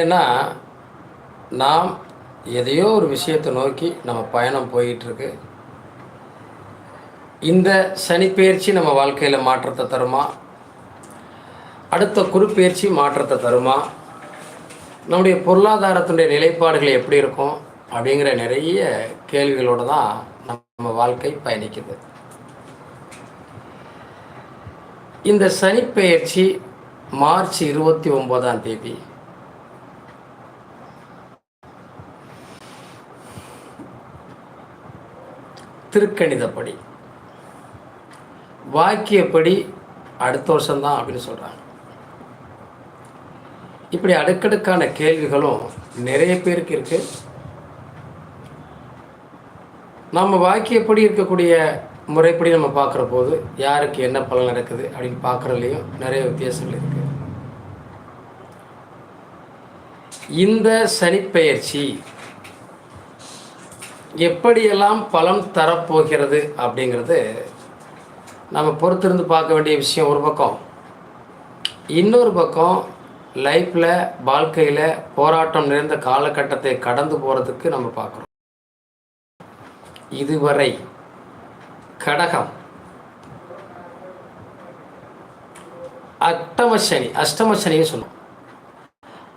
ஏன்னா நாம் எதையோ ஒரு விஷயத்தை நோக்கி நம்ம பயணம் போயிட்டுருக்கு. இந்த சனிப்பெயர்ச்சி நம்ம வாழ்க்கையில் மாற்றத்தை தருமா? அடுத்த குறுப்பெயர்ச்சி மாற்றத்தை தருமா? நம்முடைய பொருளாதாரத்தினுடைய நிலைப்பாடுகள் எப்படி இருக்கும்? அப்படிங்கிற நிறைய கேள்விகளோடு தான் நம்ம வாழ்க்கை பயணிக்குது. இந்த சனிப்பெயர்ச்சி மார்ச் இருபத்தி ஒன்பதாம் தேதி. திருக்கணிதப்படி. வாக்கியப்படி அடுத்த வருஷம்தான் அப்படின்னு சொல்கிறாங்க இப்படி அடுக்கடுக்கான கேள்விகளும் நிறைய பேருக்கு இருக்கு. நம்ம வாக்கியப்படி இருக்கக்கூடிய முறைப்படி நம்ம பார்க்குற போது யாருக்கு என்ன பலன் நடக்குது அப்படின்னு பார்க்குறதுலையும் நிறைய வித்தியாசங்கள் இருக்கு. இந்த சனிப்பெயர்ச்சி எப்படியெல்லாம் பலன் தரப்போகிறது அப்படிங்கிறது நம்ம பொறுத்திருந்து பார்க்க வேண்டிய விஷயம் ஒரு பக்கம். இன்னொரு பக்கம் லைஃப்பில் வாழ்க்கையில் போராட்டம் நிறைந்த காலகட்டத்தை கடந்து போகிறதுக்கு நம்ம பார்க்குறோம். இதுவரை கடகம் அட்டம சனி அஷ்டம சனின்னு சொன்னோம்.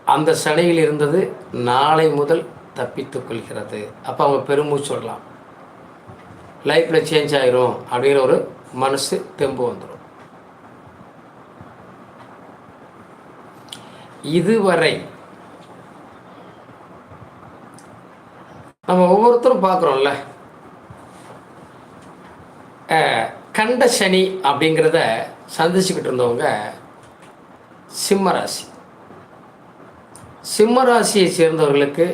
அந்த சனியில் இருந்தது நாளை முதல் தப்பித்து கொள்கிறது அப்போ அவங்க பெருமூச்சு சொல்லலாம் லைஃப்பில் சேஞ்ச் ஆகிரும் அப்படிங்கிற ஒரு மனசு தெம்பு வந்துடும் இதுவரை நம்ம ஒவ்வொருத்தரும் பார்க்குறோம்ல. கண்ட சனி அப்படிங்கிறத சந்திச்சுக்கிட்டு இருந்தவங்க சிம்மராசி சிம்மராசியை சேர்ந்தவர்களுக்கு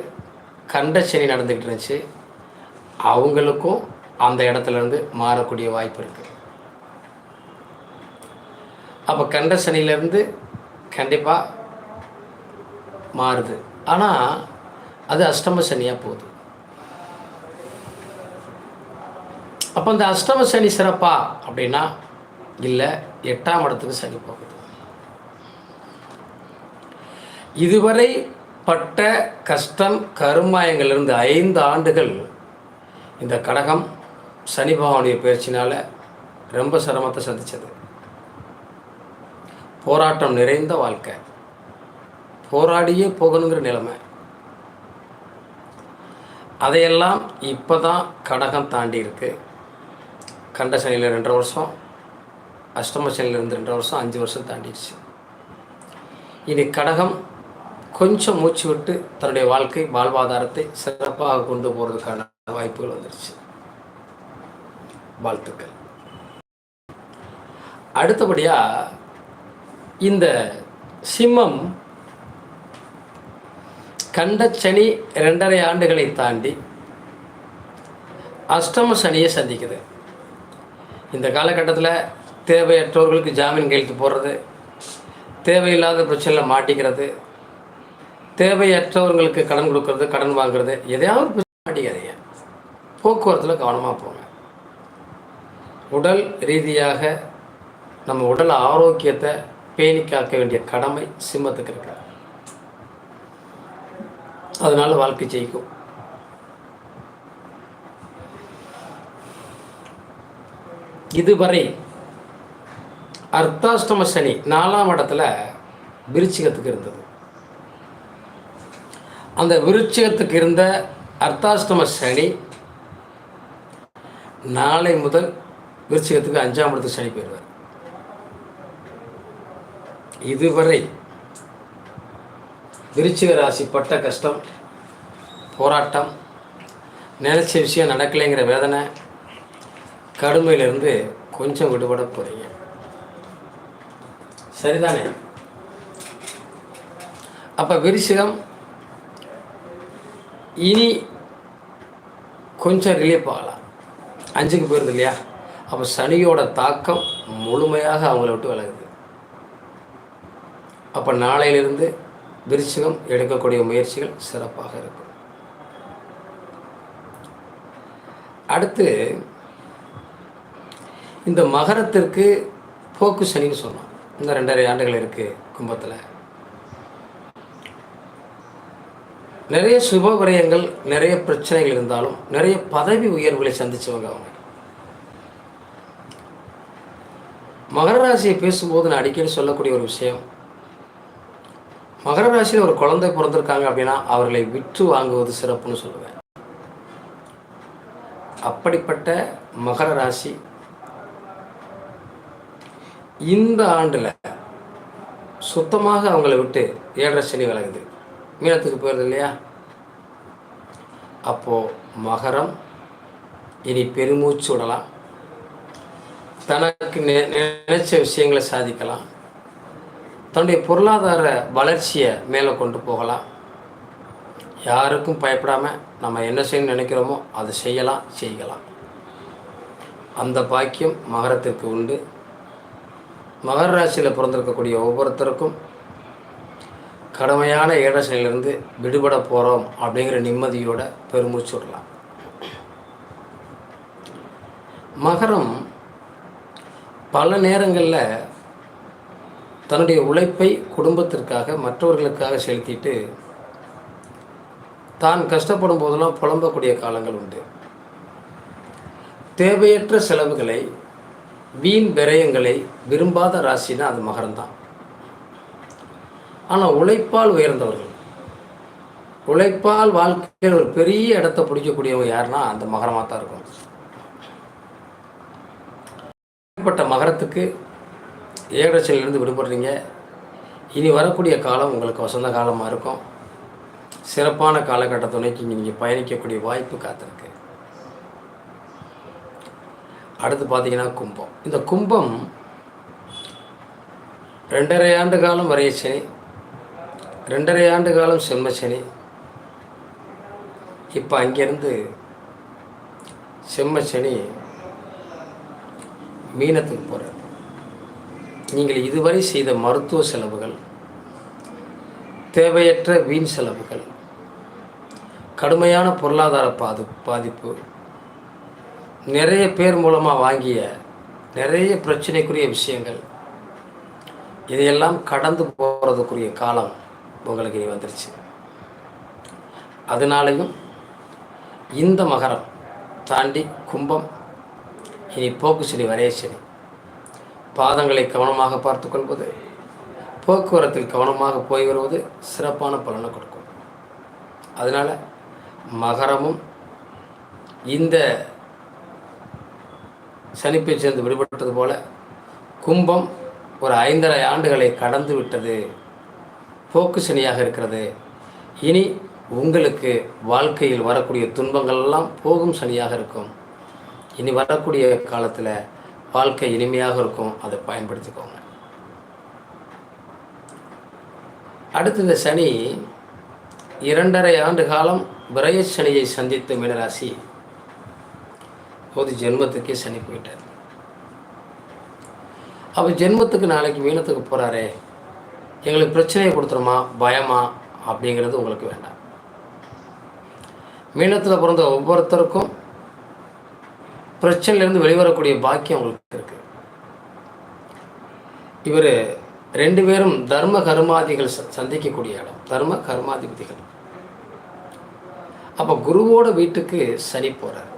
கண்ட சனி நடந்துக்கிட்டு இருந்துச்சு. அவங்களுக்கும் அந்த இடத்துல இருந்து மாறக்கூடிய வாய்ப்பு இருக்குது அப்போ கண்ட சனியிலேருந்து கண்டிப்பாக மாறுது. ஆனால் அது அஷ்டம சனியாக போகுது. அப்போ இந்த அஷ்டம சனி சிறப்பா அப்படின்னா இல்லை எட்டாம் இடத்துக்கு சனி போகுது. இதுவரை பட்ட கஷ்டம் கருமாயங்களிலிருந்து ஐந்து ஆண்டுகள் இந்த கடகம் சனி பகவானுடைய பயிற்சினால் ரொம்ப சிரமத்தை சந்தித்தது போராட்டம் நிறைந்த வாழ்க்கை. போராடியே போகணுங்கிற நிலைமை. அதையெல்லாம் இப்போ தான் கடகம் தாண்டி இருக்கு. கண்ட சனியில் ரெண்டரை வருஷம் அஷ்டம சனியில் இருந்து ரெண்டரை வருஷம் அஞ்சு வருஷம் தாண்டிடுச்சு. இனி கடகம் கொஞ்சம் மூச்சு விட்டு தன்னுடைய வாழ்க்கை வாழ்வாதாரத்தை சிறப்பாக கொண்டு போகிறதுக்கான வாய்ப்புகள் வந்துருச்சு. வாழ்த்துக்கள். அடுத்தபடியாக இந்த சிம்மம் கண்ட சனி ரெண்டரை ஆண்டுகளை தாண்டி அஷ்டம சனியை சந்திக்குது. இந்த காலகட்டத்தில் தேவையற்றவர்களுக்கு ஜாமீன் கையெழுத்து போடுறது தேவையில்லாத பிரச்சனையில் மாட்டிக்கிறது தேவையற்றவர்களுக்கு கடன் கொடுக்கறது கடன் வாங்குறது எதையாவது மாட்டிக்காதீங்க. போக்குவரத்தில் கவனமாக போங்க. உடல் ரீதியாக நம்ம உடல் ஆரோக்கியத்தை பேணி காக்க வேண்டிய கடமை சிம்மத்துக்கு இருக்கு. அதனால வாழ்க்கை ஜெயிக்கும். இதுவரை அர்த்தாஷ்டம சனி நாலாம் இடத்துல விருச்சிகத்துக்கு இருந்தது. அந்த விருச்சிகத்துக்கு இருந்த அர்த்தாஷ்டம சனி நாளை முதல் விருச்சிகத்துக்கு அஞ்சாம் இடத்துக்கு சனி போயிடுவார் இதுவரை விருச்சிக ராசி பட்ட கஷ்டம் போராட்டம் நினச்ச விஷயம் நடக்கலைங்கிற வேதனை கடுமையிலிருந்து கொஞ்சம் விடுபட போகிறீங்க சரிதானே? அப்போ விருச்சிகம் இனி கொஞ்சம் ரிலீஃப் ஆகலாம். அஞ்சுக்கு போயிருது இல்லையா? அப்போ சனியோட தாக்கம் முழுமையாக அவங்கள விட்டு விலகுது. அப்போ நாளையிலிருந்து விருச்சிகம் எடுக்கக்கூடிய முயற்சிகள் சிறப்பாக இருக்கும். அடுத்து இந்த மகரத்திற்கு போக்கு சனின்னு சொன்னோம். இந்த ரெண்டரை ஆண்டுகள் இருக்குது கும்பத்தில். நிறைய சுப விரயங்கள் நிறைய பிரச்சனைகள் இருந்தாலும் நிறைய பதவி உயர்வுகளை சந்திச்சவங்க அவங்க. மகர ராசியை பேசும்போது நான் அடிக்கடி சொல்லக்கூடிய ஒரு விஷயம் மகர ராசியில் ஒரு குழந்தை பிறந்திருக்காங்க அப்படின்னா அவர்களை விற்று வாங்குவது சிறப்புன்னு சொல்லுவேன். அப்படிப்பட்ட மகர ராசி இந்த ஆண்டில் சுத்தமாக அவங்கள விட்டு ஏழரை சனி விலகுது. மீனத்துக்கு போயிடுது இல்லையா? அப்போது மகரம் இனி பெருமூச்சு விடலாம். தனக்கு நினைச்ச விஷயங்களை சாதிக்கலாம். தன்னுடைய பொருளாதார வளர்ச்சியை மேலே கொண்டு போகலாம். யாருக்கும் பயப்படாமல் நம்ம என்ன செய்யணும்னு நினைக்கிறோமோ அதை செய்யலாம் செய்யலாம். அந்த பாக்கியம் மகரத்திற்கு உண்டு. மகர ராசியில் பிறந்திருக்கக்கூடிய ஒவ்வொருத்தருக்கும் கடுமையான ஏழசையிலிருந்து விடுபட போகிறோம் அப்படிங்கிற நிம்மதியோட பெருமூச்சு விடலாம். மகரம் பல நேரங்களில் தன்னுடைய உழைப்பை குடும்பத்திற்காக மற்றவர்களுக்காக செலுத்திட்டு தான் கஷ்டப்படும் போதெல்லாம் புலம்பக்கூடிய காலங்கள் உண்டு. தேவையற்ற செலவுகளை வீண் விரயங்களை விரும்பாத ராசினா அது மகரம்தான். ஆனால் உழைப்பால் உயர்ந்தவர்கள். உழைப்பால் வாழ்க்கையில் ஒரு பெரிய இடத்த பிடிக்கக்கூடியவங்க யாருன்னா அந்த மகரமாக தான் இருக்கும் ஏற்பட்ட மகரத்துக்கு ஏகடச்சலிலிருந்து விடுபடுறீங்க. இனி வரக்கூடிய காலம் உங்களுக்கு வசந்த காலமாக இருக்கும். சிறப்பான காலகட்ட துணைக்கு நீங்கள் பயணிக்கக்கூடிய வாய்ப்பு காத்திருக்கு. அடுத்து பார்த்தீங்கன்னா கும்பம். இந்த கும்பம் ரெண்டரை ஆண்டு காலம் வரைய சனி ரெண்டரை ஆண்டு காலம் செம்மச்சனி. இப்போ அங்கேருந்து செம்மச்சனி மீனத்துக்கு போகிறார் நீங்கள் இதுவரை செய்த மருத்துவ செலவுகள் தேவையற்ற வீண் செலவுகள் கடுமையான பொருளாதார பாது பாதிப்பு நிறைய பேர் மூலமாக வாங்கிய நிறைய பிரச்சனைக்குரிய விஷயங்கள் இதையெல்லாம் கடந்து போகிறதுக்குரிய காலம் உங்களுக்கு வந்துருச்சு. அதனாலையும் இந்த மகரம் தாண்டி கும்பம் இனி போக்கு சரி வரைய சரி. பாதங்களை கவனமாக பார்த்து கொள்வது போக்குவரத்தில் கவனமாக போய் வருவது சிறப்பான பலனை கொடுக்கும். அதனால் மகரமும் இந்த சனிப்பை சேர்ந்து விடுபட்டது போல கும்பம் ஒரு ஐந்தரை ஆண்டுகளை கடந்து விட்டது. போக்கு சனியாக இருக்கிறது. இனி உங்களுக்கு வாழ்க்கையில் வரக்கூடிய துன்பங்கள் எல்லாம் போகும் சனியாக இருக்கும். இனி வரக்கூடிய காலத்தில் வாழ்க்கை இனிமையாக இருக்கும். அதை பயன்படுத்திக்கோங்க. அடுத்து இந்த சனி இரண்டரை ஆண்டு காலம் விரய சனியை சந்தித்த மீனராசி. போது ஜென்மத்துக்கே சனி போயிட்டார். அப்போ ஜென்மத்துக்கு நாளைக்கு மீனத்துக்கு போகிறாரே எங்களுக்கு பிரச்சனையை கொடுத்துருமா பயமா? அப்படிங்கிறது உங்களுக்கு வேண்டாம். மீனத்தில் பிறந்த ஒவ்வொருத்தருக்கும் பிரச்சனையிலேருந்து வெளிவரக்கூடிய பாக்கியம் உங்களுக்கு இருக்கு. இவர் ரெண்டு பேரும் தர்ம கர்மாதிகள் சந்திக்கக்கூடிய இடம். தர்ம கர்மாதிபதிகள். அப்போ குருவோட வீட்டுக்கு சனி போகிறார்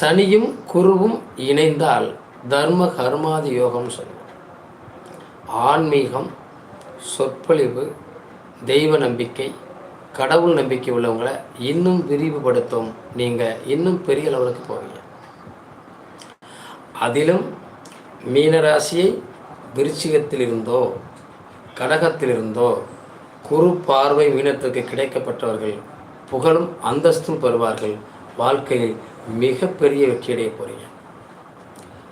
சனியும் குருவும் இணைந்தால் தர்ம கர்மாதி யோகம்னு சொல்லுவோம் ஆன்மீகம் சொற்பொழிவு தெய்வ நம்பிக்கை கடவுள் நம்பிக்கை உள்ளவங்களை இன்னும் விரிவுபடுத்தும். நீங்கள் இன்னும் பெரிய லெவலுக்கு போவீங்க. அதிலும் மீனராசியை விருச்சிகத்திலிருந்தோ கடகத்திலிருந்தோ குறு பார்வை மீனத்திற்கு கிடைக்கப்பட்டவர்கள் புகழும் அந்தஸ்தும் பெறுவார்கள். வாழ்க்கையில் மிகப்பெரிய வெற்றியடைய போகிறீங்க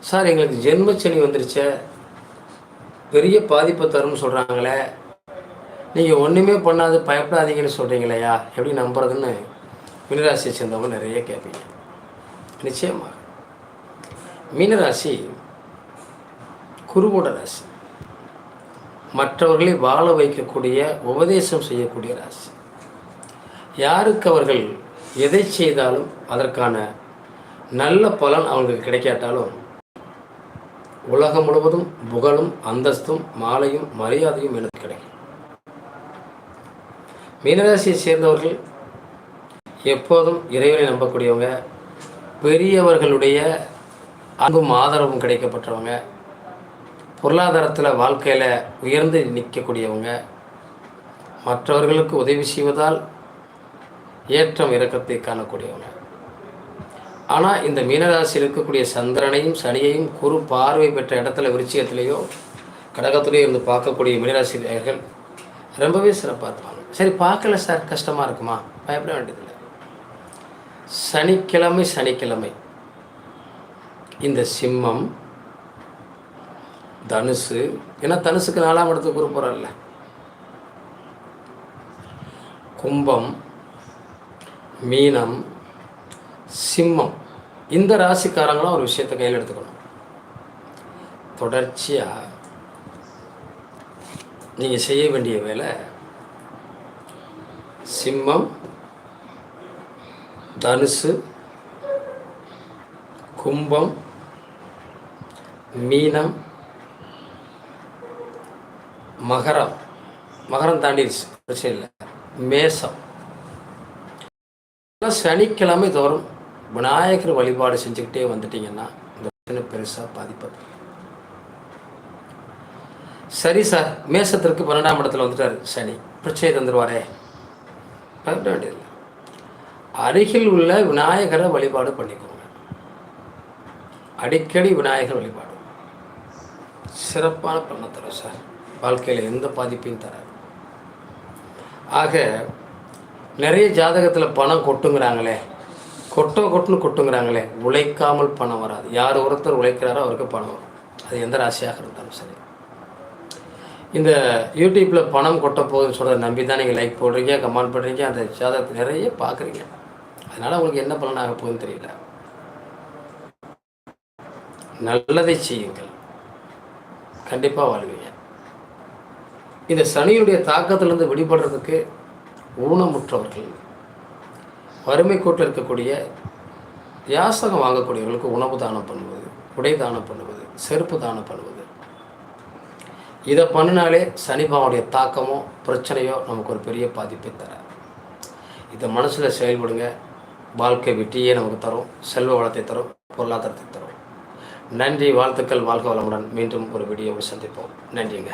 சார் எங்களுக்கு ஜென்மச்சனி வந்துருச்சே. பெரிய பாதிப்பை தரும்னு சொல்கிறாங்களே நீங்கள் ஒன்றுமே பண்ணாது பயப்படாதீங்கன்னு சொல்கிறீங்களையா எப்படி நம்புறதுன்னு மீனராசியை சேர்ந்தவங்க நிறைய கேட்பீங்க. நிச்சயமாக. மீனராசி குருவோட ராசி. மற்றவர்களை வாழ வைக்கக்கூடிய உபதேசம் செய்யக்கூடிய ராசி. யாருக்கு அவர்கள் எதை செய்தாலும் அதற்கான நல்ல பலன் அவங்களுக்கு கிடைக்காட்டாலும் உலகம் முழுவதும் புகழும் அந்தஸ்தும் மாலையும் மரியாதையும் எனக்கு கிடைக்கும். மீனராசியை சேர்ந்தவர்கள் எப்போதும் இறைவனை நம்பக்கூடியவங்க பெரியவர்களுடைய அன்பும் ஆதரவும் கிடைக்கப்பட்டவங்க பொருளாதாரத்தில் வாழ்க்கையில் உயர்ந்து நிற்கக்கூடியவங்க மற்றவர்களுக்கு உதவி செய்வதால் ஏற்றம் இறக்கத்தை காணக்கூடியவங்க. ஆனால் இந்த மீனராசியில் இருக்கக்கூடிய சந்திரனையும் சனியையும் குறு பார்வை பெற்ற இடத்துல விருச்சிகத்திலேயோ கடகத்திலேயோ இருந்து பார்க்கக்கூடிய மீனராசிரியர்கள் ரொம்பவே சிறப்பாக இருப்பாங்க சரி பார்க்கல சார் கஷ்டமாக இருக்குமா? பயப்பட வேண்டியதில்லை. சனிக்கிழமை சனிக்கிழமை. இந்த சிம்மம் தனுசு ஏன்னா தனுசுக்கு நாலாம் இடத்துக்கு குரு போகிறல்ல கும்பம் மீனம் சிம்மம். இந்த ராசிக்காரங்களும் ஒரு விஷயத்தை கையில் எடுத்துக்கணும். தொடர்ச்சியாக நீங்கள் செய்ய வேண்டிய வேலை சிம்மம் தனுசு கும்பம் மீனம் மகரம். மகரம் தாண்டிடுச்சு பிரச்சனை இல்லை. மேசம். சனிக்கிழமை தோறும் விநாயகர் வழிபாடு செஞ்சுக்கிட்டே வந்துட்டீங்கன்னா இந்த பிரச்சனை பெருசாக பாதிப்பது. சரி சார் மேசத்திற்கு பன்னெண்டாம் இடத்துல வந்துட்டார் சனி. பிரச்சனை தந்துடுவாரே பயப்பட வேண்டியதில்லை. அருகில் உள்ள விநாயகரை வழிபாடு பண்ணிக்கோங்க. அடிக்கடி விநாயகர் வழிபாடு. சிறப்பான பலனை தரும் சார். வாழ்க்கையில் எந்த பாதிப்பையும் தராது. ஆக நிறைய ஜாதகத்தில் பணம் கொட்டுங்கிறாங்களே. கொட்டோ கொட்டுன்னு கொட்டுங்கிறாங்களே உழைக்காமல் பணம் வராது. யார் ஒருத்தர் உழைக்கிறாரோ அவருக்கு பணம் வரும். அது எந்த ராசியாக இருந்தாலும் சரி. இந்த யூடியூப்பில் பணம் கொட்ட போகுதுன்னு சொல்கிறத நம்பி தான் நீங்கள் லைக் போடுறீங்க கமெண்ட் பண்ணுறீங்க அந்த ஜாதகத்தை நிறைய பார்க்குறீங்க. அதனால் உங்களுக்கு என்ன பலனாக ஆக போகுதுன்னு தெரியல. நல்லதை செய்யுங்கள். கண்டிப்பாக வாழ்வீங்க. இந்த சனியுடைய தாக்கத்திலிருந்து விடுபடுறதுக்கு ஊனமுற்றவர்கள். வறுமை கோட்டில் இருக்கக்கூடிய யாசகம் வாங்கக்கூடியவர்களுக்கு உணவு தானம் பண்ணுவது உடை தானம் பண்ணுவது செருப்பு தானம் பண்ணுவது. இதை பண்ணினாலே சனிபாவனுடைய தாக்கமோ பிரச்சனையோ நமக்கு ஒரு பெரிய பாதிப்பை தர இதை மனசில் செயல்படுங்க. வாழ்க்கை வெற்றியே நமக்கு தரும். செல்வ வளத்தை தரும். பொருளாதாரத்தை தரும். நன்றி வாழ்த்துக்கள் வாழ்க வளமுடன் மீண்டும் ஒரு வீடியோவை சந்திப்போம். நன்றிங்க.